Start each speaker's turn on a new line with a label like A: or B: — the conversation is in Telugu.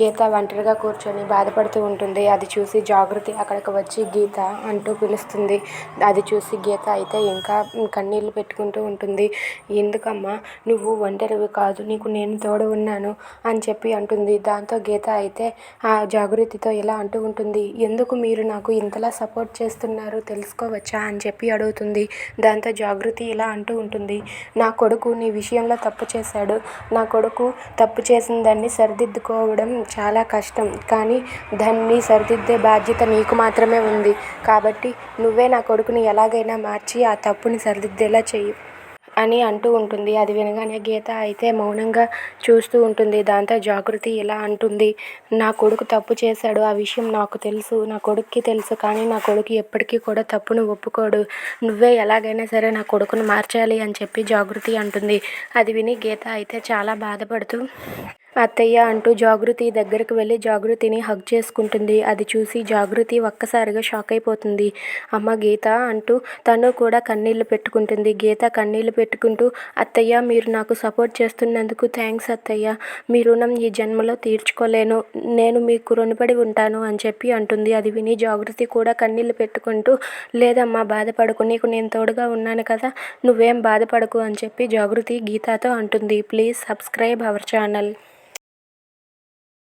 A: గీత ఒంటరిగా కూర్చొని బాధపడుతూ ఉంటుంది. అది చూసి జాగృతి అక్కడికి వచ్చి గీత అంటూ పిలుస్తుంది. అది చూసి గీత అయితే ఇంకా కన్నీళ్ళు పెట్టుకుంటూ ఉంటుంది. ఎందుకమ్మా నువ్వు ఒంటరివి కాదు నీకు నేను తోడు ఉన్నాను అని చెప్పి అంటుంది. దాంతో గీత అయితే ఆ జాగృతితో ఇలా అంటూ ఉంటుంది. ఎందుకు మీరు నాకు ఇంతలా సపోర్ట్ చేస్తున్నారు? తెలుసుకోవచ్చా అని చెప్పి అడుగుతుంది. దాంతో జాగృతి ఇలా అంటూ ఉంటుంది. నా కొడుకు నీ విషయంలో తప్పు చేశాడు. నా కొడుకు తప్పు చేసిన దాన్ని సరిదిద్దుకోవడం చాలా కష్టం. కానీ దాన్ని సరిదిద్దే బాధ్యత నీకు మాత్రమే ఉంది. కాబట్టి నువ్వే నా కొడుకుని ఎలాగైనా మార్చి ఆ తప్పుని సరిదిద్దేలా చెయ్యి అని అంటూ ఉంటుంది. అది వినగానే గీత అయితే మౌనంగా చూస్తూ ఉంటుంది. దాంతో జాగృతి ఇలా అంటుంది. నా కొడుకు తప్పు చేశాడు. ఆ విషయం నాకు తెలుసు. నా కొడుక్కి తెలుసు. కానీ నా కొడుకు ఎప్పటికీ కూడా తప్పును ఒప్పుకోడు. నువ్వే ఎలాగైనా సరే నా కొడుకును మార్చాలి అని చెప్పి జాగృతి అంటుంది. అది విని గీత అయితే చాలా బాధపడుతూ అత్తయ్య అంటూ జాగృతి దగ్గరకు వెళ్ళి జాగృతిని హగ్ చేసుకుంటుంది. అది చూసి జాగృతి ఒక్కసారిగా షాక్ అయిపోతుంది. అమ్మ గీత అంటూ తను కూడా కన్నీళ్ళు పెట్టుకుంటుంది. గీత కన్నీళ్ళు పెట్టుకుంటూ అత్తయ్య మీరు నాకు సపోర్ట్ చేస్తున్నందుకు థ్యాంక్స్ అత్తయ్య. మీ రుణం ఈ జన్మలో తీర్చుకోలేను. నేను మీకు రుణపడి ఉంటాను అని చెప్పి అంటుంది. అది విని జాగృతి కూడా కన్నీళ్ళు పెట్టుకుంటూ లేదమ్మా బాధపడకు. నీకు నేను తోడుగా ఉన్నాను కదా. నువ్వేం బాధపడకు అని చెప్పి జాగృతి గీతతో అంటుంది. Please subscribe our channel.